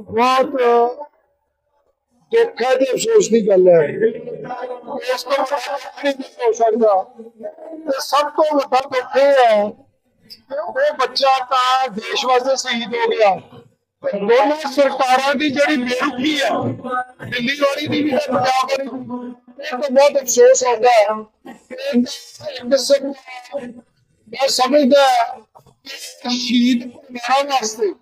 ਬਹੁਤ ਦੁੱਖ ਹੈ ਤੇ ਅਫਸੋਸ ਦੀ ਗੱਲ ਹੈ। ਇਸ ਤੋਂ ਨਹੀਂ ਹੋ ਸਕਦਾ। ਤੇ ਸਭ ਤੋਂ ਵੱਡਾ ਦੁੱਖ ਇਹ ਹੈ ਕਿ ਉਹ ਬੱਚਾ ਤਾਂ ਦੇਸ਼ ਵਾਸਤੇ ਸ਼ਹੀਦ ਹੋ ਗਿਆ। ਦੋਨੋਂ ਸਰਕਾਰਾਂ ਦੀ ਜਿਹੜੀ ਬੇਰੁਖੀ ਹੈ, ਦਿੱਲੀ ਵਾਲੀ ਦੀ ਵੀ ਤੇ ਪੰਜਾਬ ਵਾਲੀ ਦੀ ਇਹ ਤਾਂ ਬਹੁਤ ਅਫਸੋਸ ਆਉਂਦਾ ਹੈ। ਕਿ ਇੱਕ ਮੈਂ ਸਮਝਦਾ ਕਿ ਸ਼ਹੀਦ ਪਰਿਵਾਰਾਂ ਵਾਸਤੇ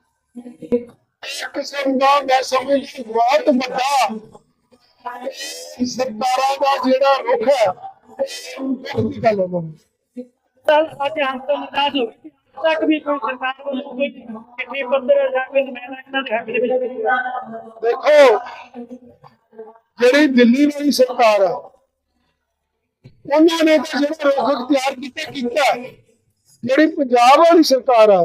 ਕਿਸਮ ਦਾ ਮੈਂ ਸਮਝਦਾ ਬਹੁਤ ਵੱਡਾ। ਸਰਕਾਰਾਂ ਦਾ ਜਿਹੜਾ ਰੁਖ ਹੈ ਉਹ ਦੁੱਖ ਦੀ ਗੱਲ ਹੈ ਕੱਲ ਅੱਜ ਹੰਤਨ ਦਾਸ ਹੋ ਗਈ ਤੱਕ ਵੀ ਕੋਈ ਸਰਕਾਰ ਵੱਲੋਂ ਕੋਈ ਚਿੱਠੀ ਪੱਤਰ ਜਾਂ ਕੋਈ ਨੁਮਾਇੰਦਾ ਇਹਨਾਂ ਦੇ ਹੱਕ ਦੇ ਵਿੱਚ। ਦੇਖੋ ਜਿਹੜੀ ਦਿੱਲੀ ਵਾਲੀ ਸਰਕਾਰ ਆ ਉਹਨਾਂ ਨੇ ਤਾਂ ਜਿਹੜਾ ਰੁਖ ਅਖਤਿਆਰ ਕੀਤਾ ਕੀਤਾ। ਜਿਹੜੀ ਪੰਜਾਬ ਵਾਲੀ ਸਰਕਾਰ ਆ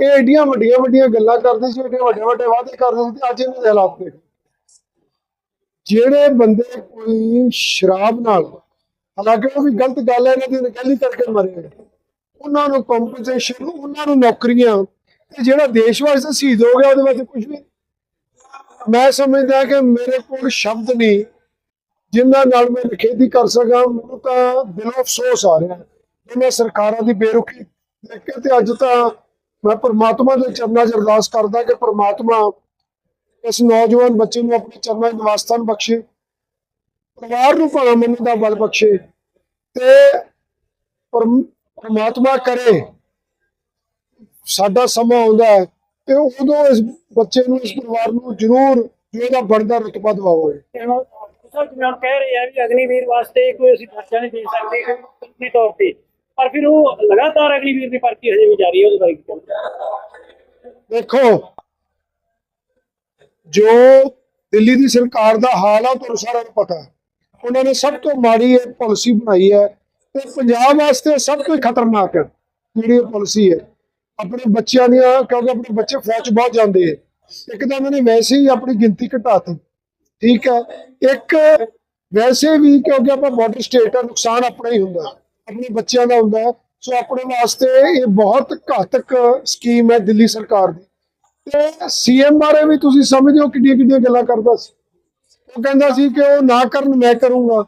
ਇਹ ਏਡੀਆਂ ਵੱਡੀਆਂ ਵੱਡੀਆਂ ਗੱਲਾਂ ਕਰਦੇ ਸੀ ਏਡੇ ਵੱਡੇ ਵੱਡੇ ਵਾਅਦੇ ਕਰਦੇ ਸੀ ਤੇ ਅੱਜ ਇਹਨਾਂ ਦੇ ਹਾਲਾਤ ਦੇਖ। ਜਿਹੜੇ ਬੰਦੇ ਕੋਈ ਸ਼ਰਾਬ ਨਾਲ, ਹਾਲਾਂਕਿ ਉਹ ਵੀ ਗਲਤ ਗੱਲ ਹੈ, ਇਹਨਾਂ ਦੀ ਨਿਕਲੀ ਕਰਕੇ ਮਰੇ ਉਹਨਾਂ ਨੂੰ ਕੰਪਨਸੇਸ਼ਨ ਉਹਨਾਂ ਨੂੰ ਨੌਕਰੀਆਂ, ਤੇ ਜਿਹੜਾ ਦੇਸ਼ ਵਾਸਤੇ ਸ਼ਹੀਦ ਹੋ ਗਿਆ, ਉਹਦੇ ਵਾਸਤੇ ਕੁਝ ਵੀ। ਮੈਂ ਸਮਝਦਾ ਕਿ ਮੇਰੇ ਕੋਲ ਸ਼ਬਦ ਨਹੀਂ ਜਿਨ੍ਹਾਂ ਨਾਲ ਮੈਂ ਨਿਖੇਧੀ ਕਰ ਸਕਾਂ, ਮੈਨੂੰ ਤਾਂ ਦਿਲੋਂ ਅਫਸੋਸ ਆ ਰਿਹਾ। ਕਿ ਮੈਂ ਸਰਕਾਰਾਂ ਦੀ ਬੇਰੁਖੀ ਦੇਖ ਕੇ ਤੇ ਅੱਜ ਤਾਂ ਮੈਂ ਪ੍ਰਮਾਤਮਾ ਦੇ ਚਰਨਾਂ 'ਚ ਅਰਦਾਸ ਕਰਦਾ ਕਿ ਪ੍ਰਮਾਤਮਾ ਇਸ ਨੌਜਵਾਨ ਬੱਚੇ ਨੂੰ ਆਪਣੇ ਚਰਨਾਂ 'ਚ ਨਿਵਾਸ ਬਖਸ਼ੇ, ਪਰਿਵਾਰ ਨੂੰ ਭਾਣਾ ਮੰਨਣ ਦਾ ਬਲ ਬਖਸ਼ੇ ਤੇ ਪਰਮ- ਕਰੇ। ਸਾਡਾ ਸਮਾਂ ਆਉਂਦਾ ਹੈ ਤੇ ਉਦੋਂ ਇਸ ਬੱਚੇ ਨੂੰ, ਇਸ ਪਰਿਵਾਰ ਨੂੰ ਜ਼ਰੂਰ ਜੋ ਬਣਦਾ ਰਤਬਾ ਦਿਵਾਓ। ਸਰ ਜਿਵੇਂ ਕਹਿ ਰਹੇ ਆ ਵੀ ਅਗਨੀਵੀਰ ਵਾਸਤੇ ਕੋਈ ਅਸੀਂ ਖਰਚਾ ਨਹੀਂ ਦੇ ਸਕਦੇ ਦੇ ਤੌਰ ਤੇ ਪਰ ਫਿਰ ਉਹ ਲਗਾਤਾਰ ਅਗਨੀਵੀਰ ਦੀ ਭਰਤੀ ਹਜੇ ਵੀ ਜਾਰੀ ਹੈ, ਉਹਦੇ ਬਾਰੇ ਕੀ ਕਹਿਣਾ? ਦੇਖੋ, ਜੋ ਦਿੱਲੀ ਦੀ ਸਰਕਾਰ ਦਾ ਹਾਲ ਆ ਤੁਹਾਨੂੰ ਸਾਰਿਆਂ ਨੂੰ ਪਤਾ ਉਹਨਾਂ ਨੇ ਸਭ ਤੋਂ ਮਾੜੀ ਇਹ ਪਾਲਿਸੀ ਬਣਾਈ ਹੈ ਤੇ ਪੰਜਾਬ ਵਾਸਤੇ ਸਭ ਤੋਂ ਖਤਰਨਾਕ ਹੈ, ਜਿਹੜੀ ਇਹ ਪਾਲਿਸੀ ਹੈ। ਆਪਣੇ ਬੱਚਿਆਂ ਦੀਆਂ, ਕਿਉਂਕਿ ਆਪਣੇ ਬੱਚੇ ਫੌਜ 'ਚ ਬਹੁਤ ਜਾਂਦੇ ਹੈ। ਇੱਕ ਤਾਂ ਉਹਨਾਂ ਨੇ ਵੈਸੇ ਹੀ ਆਪਣੀ ਗਿਣਤੀ ਘਟਾਤੀ, ਠੀਕ ਹੈ। ਇੱਕ ਵੈਸੇ ਵੀ ਕਿਉਂਕਿ ਆਪਾਂ ਬਾਰਡਰ ਸਟੇਟ ਆ ਨੁਕਸਾਨ ਆਪਣਾ ਹੀ ਹੁੰਦਾ ਆਪਣੇ ਬੱਚਿਆਂ ਦਾ ਹੁੰਦਾ ਹੈ। ਸੋ ਆਪਣੇ ਵਾਸਤੇ ਇਹ ਬਹੁਤ ਘਾਤਕ ਸਕੀਮ ਹੈ ਦਿੱਲੀ ਸਰਕਾਰ ਦੀ। ਤੇ ਸੀਐਮ ਬਾਰੇ ਵੀ ਤੁਸੀਂ ਸਮਝਦੇ ਹੋ ਕਿੱਡੀਆਂ ਕਿੱਡੀਆਂ ਗੱਲਾਂ ਕਰਦਾ ਸੀ। ਉਹ ਕਹਿੰਦਾ ਸੀ ਕਿ ਉਹ ਨਾ ਕਰਨ ਮੈਂ ਕਰੂੰਗਾ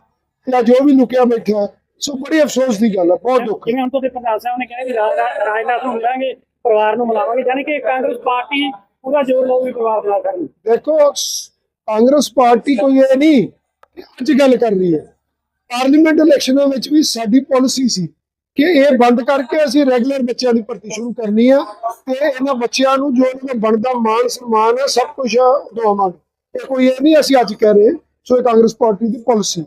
ਜਾਂ ਜੋ ਵੀ ਲੁਕਿਆ ਬੈਠਾ। ਸੋ ਬੜੀ ਅਫਸੋਸ ਦੀ ਗੱਲ ਹੈ ਬਹੁਤ ਦੁੱਖ ਹੈ। ਜਿਵੇਂ ਹੁਣ ਤੋਂ ਪ੍ਰਧਾਨ ਸਾਹਿਬ ਨੇ ਕਿਹਾ ਵੀ ਰਾਜ- ਰਾਜਨਾਥ ਨੂੰ ਮਿਲਾਂਗੇ ਪਰਿਵਾਰ ਨੂੰ ਮਿਲਾਵਾਂਗੇ ਯਾਨੀ ਕਿ ਕਾਂਗਰਸ ਪਾਰਟੀ ਪੂਰਾ ਜ਼ੋਰ ਲਾਉਗੀ ਪਰਿਵਾਰ ਨਾਲ ਕਰਨ ਦੇਖੋ ਕਾਂਗਰਸ ਪਾਰਟੀ ਕੋਈ ਇਹ ਨਹੀਂ ਅੱਜ ਗੱਲ ਕਰ ਰਹੀ ਹੈ। ਪਾਰਲੀਮੈਂਟ ਇਲੈਕਸ਼ਨਾਂ ਵਿੱਚ ਵੀ ਸਾਡੀ ਪਾਲਿਸੀ ਸੀ ਕਿ ਇਹ ਬੰਦ ਕਰਕੇ ਅਸੀਂ ਰੈਗੂਲਰ ਬੱਚਿਆਂ ਦੀ ਭਰਤੀ ਸ਼ੁਰੂ ਕਰਨੀ ਆ ਤੇ ਇਹਨਾਂ ਬੱਚਿਆਂ ਨੂੰ ਜੋ ਇਹਨਾਂ ਦਾ ਬਣਦਾ ਮਾਣ ਸਨਮਾਨ ਹੈ ਸਭ ਕੁਝ ਦਵਾਵਾਂਗੇ ਇਹ ਕੋਈ ਇਹ ਨਹੀਂ ਅਸੀਂ ਅੱਜ ਕਹਿ ਰਹੇ, ਸੋ ਇਹ ਕਾਂਗਰਸ ਪਾਰਟੀ ਦੀ ਪਾਲਿਸੀ।